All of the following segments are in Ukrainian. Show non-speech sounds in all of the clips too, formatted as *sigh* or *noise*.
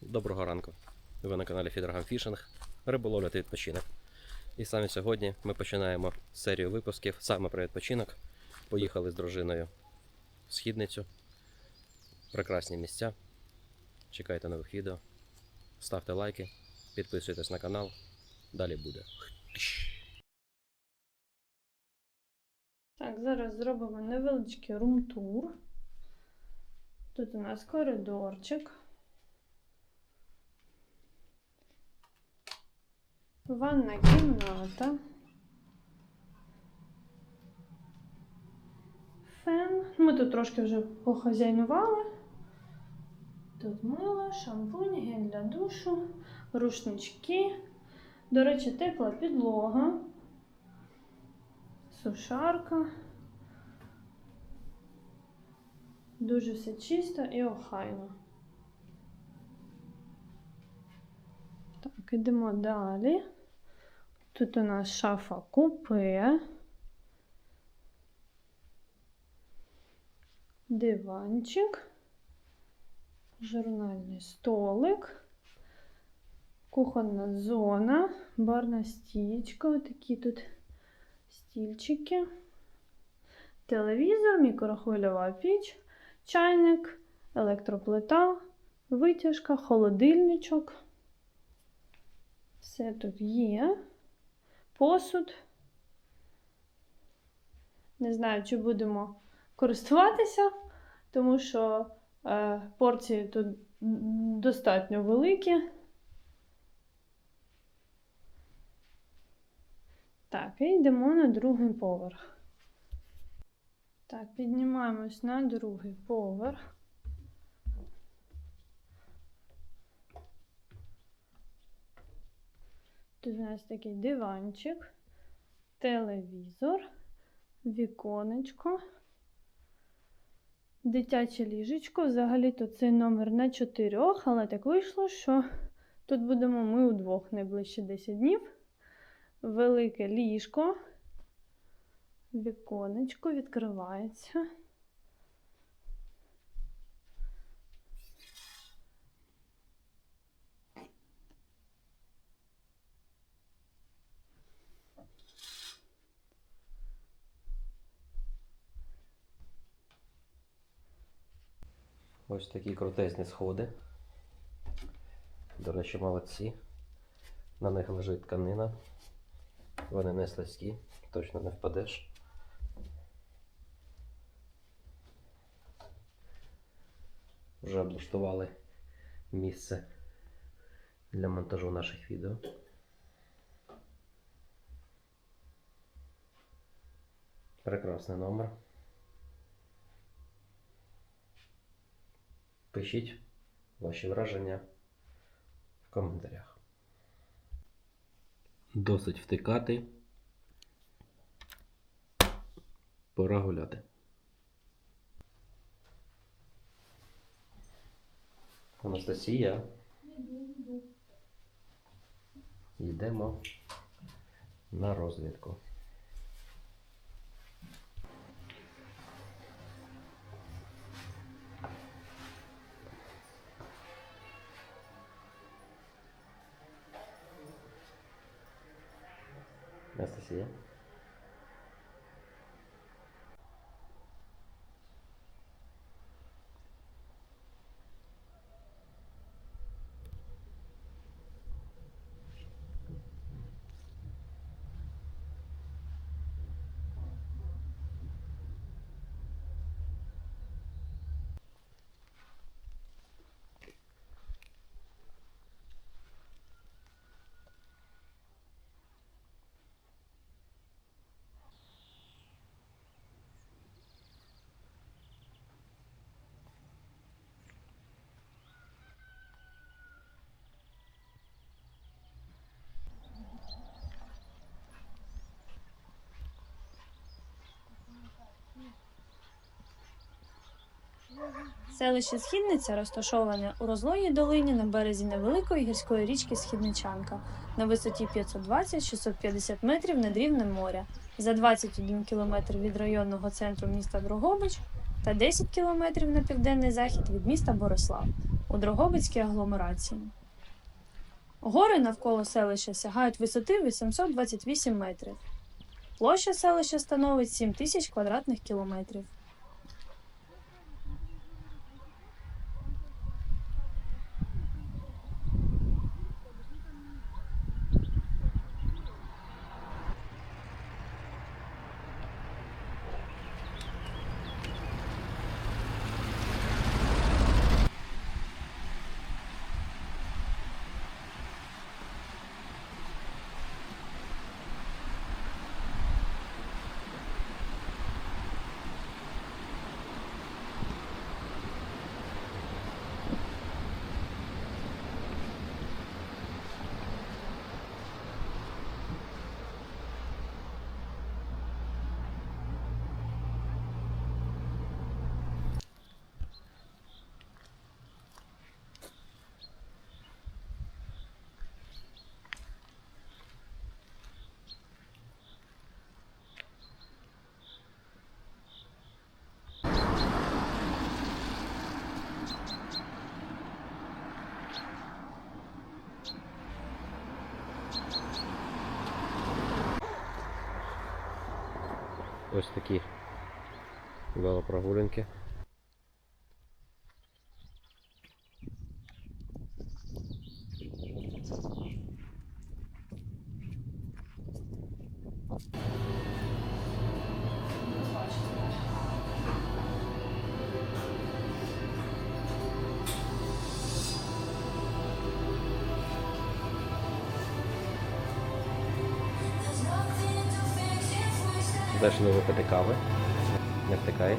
Доброго ранку. Ви на каналі Фідергам Фішинг, риболовля та відпочинок. І саме сьогодні ми починаємо серію випусків саме про відпочинок. Поїхали з дружиною в східницю. Прекрасні місця. Чекайте нових відео. Ставте лайки, підписуйтесь на канал. Далі буде. Так, зараз зробимо невеличкий рум-тур. Тут у нас коридорчик. Ванна кімната. Фен. Ми тут трошки вже похазяйнували. Тут мило, шампунь, гель для душу, рушнички. До речі, тепла підлога сушарка. Дуже все чисто і охайно. Так, ідемо далі. Тут у нас шафа купе. Диванчик, журнальний столик, кухонна зона, барна стічка, отакі тут стільчики, телевізор, мікрохвильова піч, чайник, електроплита, витяжка, холодильничок. Все тут є. Посуд. Не знаю, чи будемо користуватися, тому що е, порції тут достатньо великі. Так, і йдемо на другий поверх. Так, піднімаємось на другий поверх. Тут у нас такий диванчик, телевізор, віконечко, дитяче ліжечко. Взагалі-то цей номер на чотирьох, але так вийшло, що тут будемо ми удвох найближчі 10 днів велике ліжко, віконечко відкривається. Ось такі крутезні сходи. До речі, молодці. На них лежить тканина. Вони не слизькі, точно не впадеш. Вже облаштували місце для монтажу наших відео. Прекрасний номер. Пишіть ваші враження в коментарях. Досить втикати. Пора гуляти. Анастасія. Йдемо на розвідку. Анастасія. Селище Східниця розташоване у розлогій долині на березі невеликої гірської річки Східничанка на висоті 520-650 метрів над рівнем моря, за 21 кілометр від районного центру міста Дрогобич та 10 кілометрів на південний захід від міста Борислав. у Дрогобицькій агломерації. Гори навколо селища сягають висоти 828 метрів. Площа селища становить 7 тисяч квадратних кілометрів. Ось такі велопрогулянки. Далі не випити кави. Не втикай.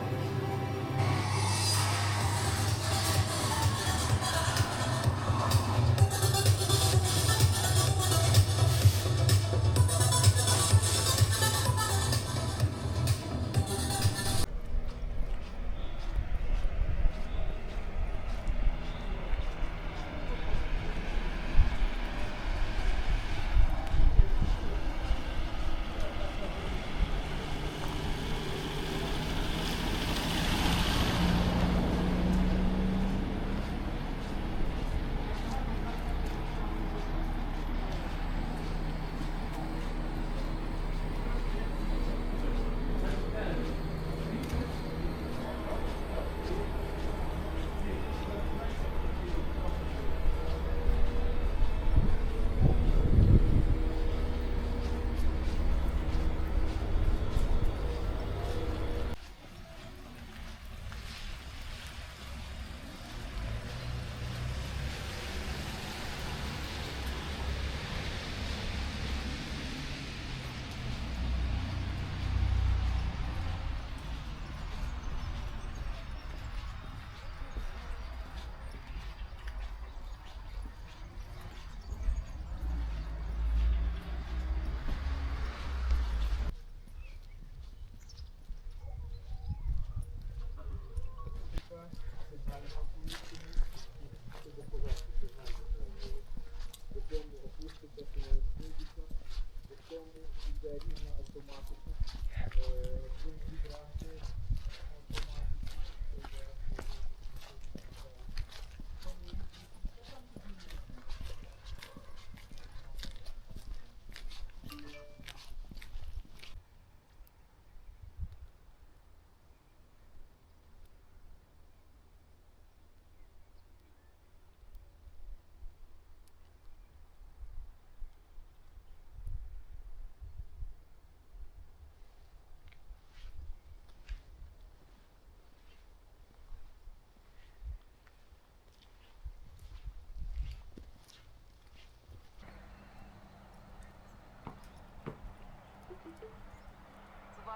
Тому йде рівна автоматика.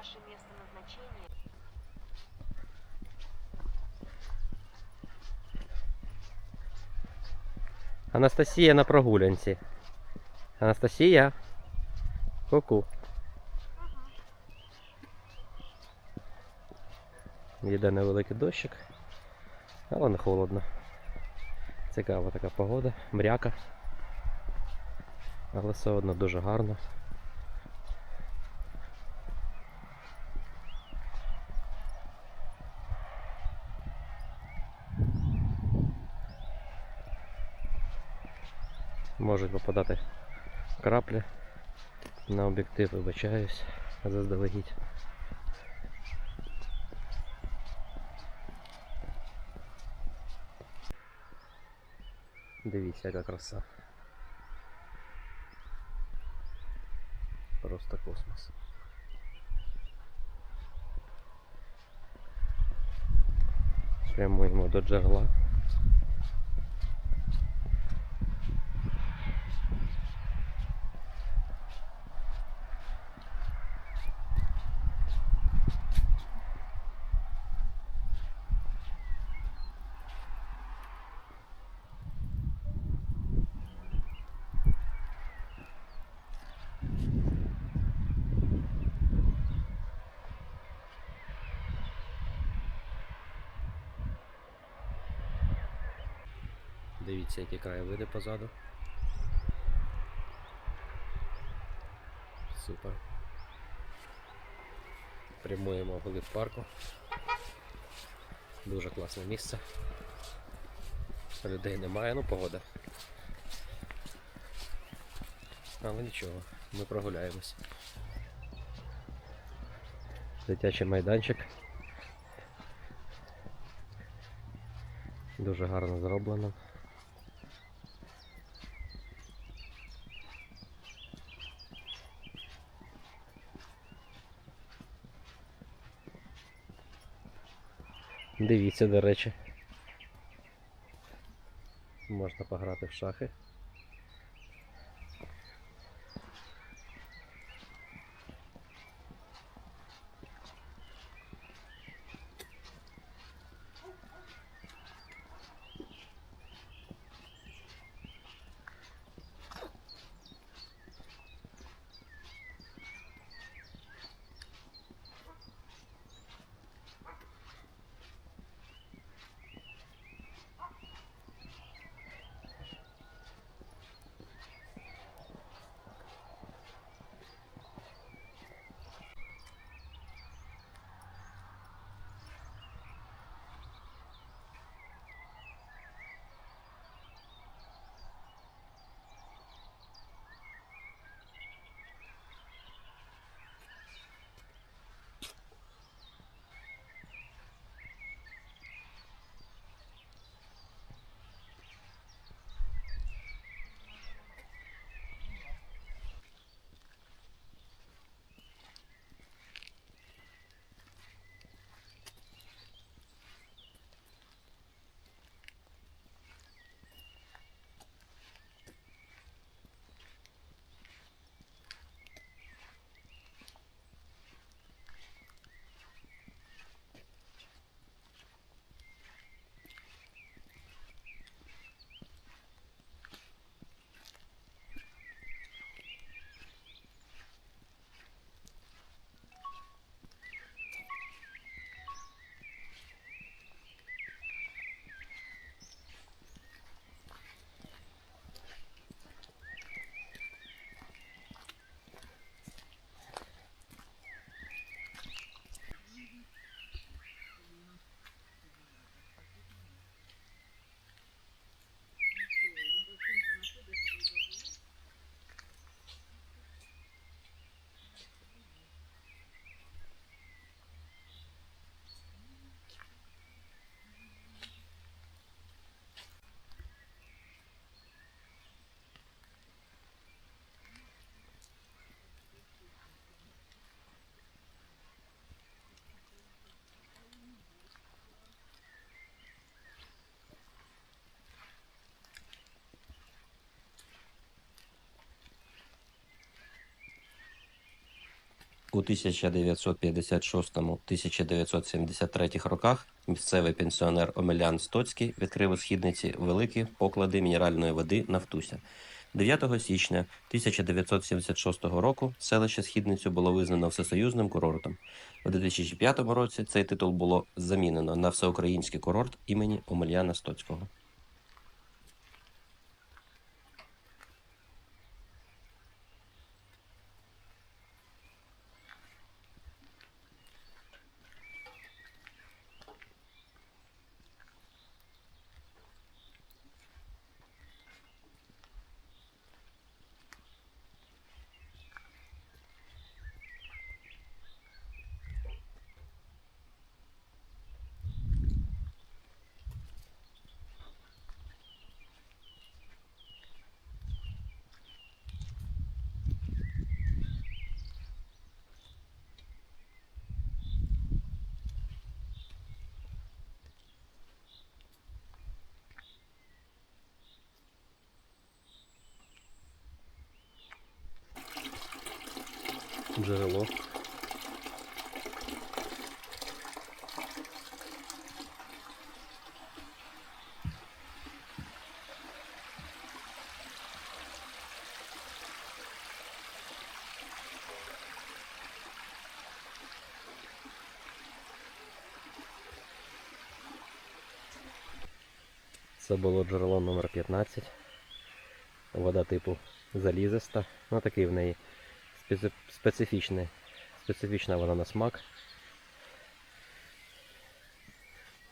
Ваше место назначения Анастасія на прогулянці. Анастасія. Ку-ку. Йде невеликий дощик, але не холодно. Цікава така погода, мряка. Але все одно дуже гарно. можуть попадати краплі на об'єктив, вибачаюсь заздалегідь. Дивіться, яка краса. Просто космос. Прямуємо до джерела. Дивіться, які краєвиди позаду. Супер. Прямуємо вглиб парку. Дуже класне місце. Людей немає, ну погода. Але нічого, ми прогуляємось. Дитячий майданчик. Дуже гарно зроблено. Дивіться, до речі. Можна пограти в шахи. У 1956-1973 роках місцевий пенсіонер Омелян Стоцький відкрив у східниці великі поклади мінеральної води Нафтуся. 9 січня 1976 року селище Східницю було визнано всесоюзним курортом. У 2005 році цей титул було замінено на всеукраїнський курорт імені Омеляна Стоцького. Джерело. Це було джерело номер 15. Вода типу залізиста. Ну такий в неї специ- специфічний, специфічна вона на смак.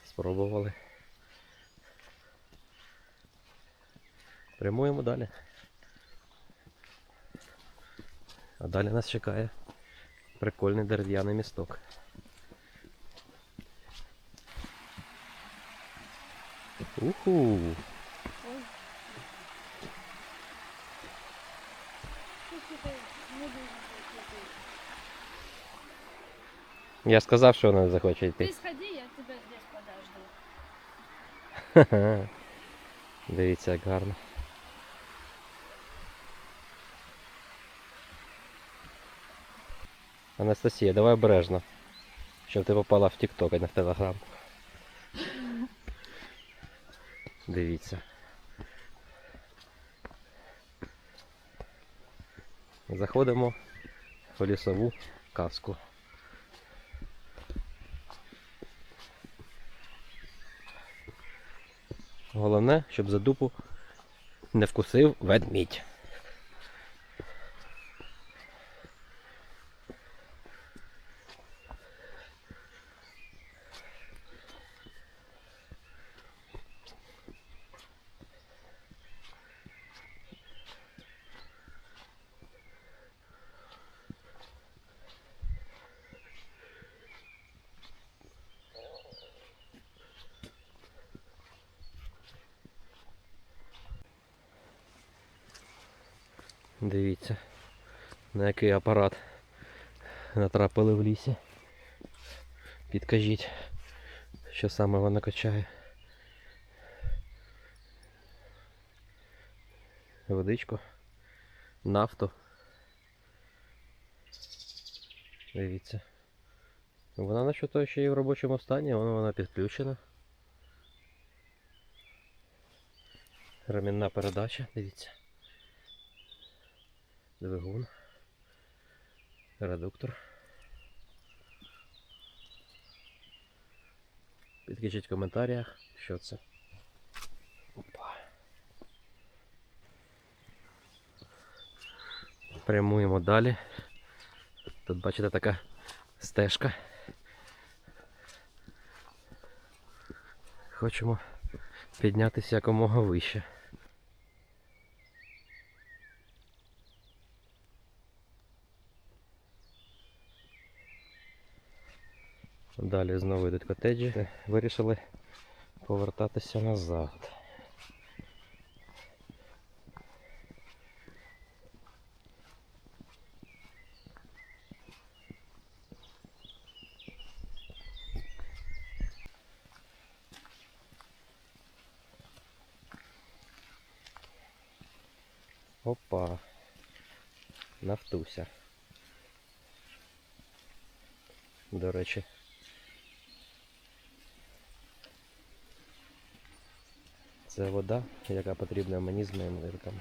Спробували. Прямуємо далі. А далі нас чекає прикольний дерев'яний місток. Уху! Я сказав, що вона захоче йти. Ты сходи, я тебя здесь подожду. Ха-ха. *laughs* Дивіться, як гарно. Анастасія, давай обережно. Щоб ти попала в TikTok, а не в Telegram. *laughs* Дивіться. Заходимо в лісову казку. Головне, щоб за дупу не вкусив ведмідь. Дивіться, на який апарат натрапили в лісі. Підкажіть, що саме вона качає. Водичку, нафту. Дивіться. Вона наче то ще і в робочому стані, вона, вона підключена. Ремінна передача, дивіться. Двигун. Редуктор. Підкажіть в коментарях, що це. Опа. Прямуємо далі. Тут бачите така стежка. Хочемо піднятися якомога вище. Далі знову йдуть котеджі. Вирішили повертатися назад. Опа. Нафтуся. До речі. Це вода, яка потрібна мені з моїм лиркам.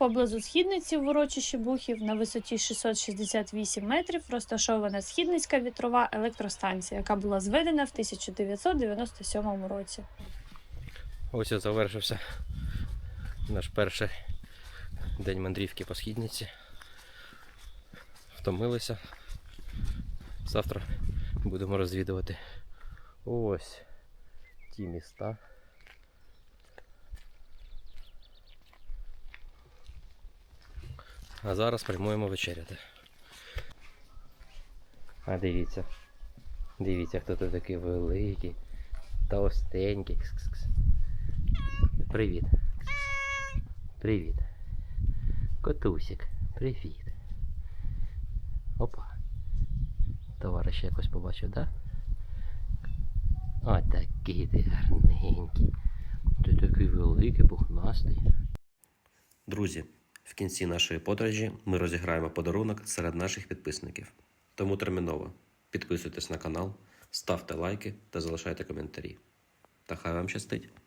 Поблизу східниці в урочищі Бухів на висоті 668 метрів розташована східницька вітрова електростанція, яка була зведена в 1997 році. Ось і завершився наш перший день мандрівки по східниці. Втомилися. Завтра будемо розвідувати ось ті міста. А зараз прямуємо вечеряти. А дивіться. Дивіться, хто тут такий великий, товстенький. Кс-кс-кс. Привіт. Привіт. Котусик, привіт. Опа. Товариш якось побачив, так? Да? Отакий ти гарненький. Ти такий великий, пухнастий. Друзі, в кінці нашої подорожі ми розіграємо подарунок серед наших підписників. Тому терміново підписуйтесь на канал, ставте лайки та залишайте коментарі. Та хай вам щастить!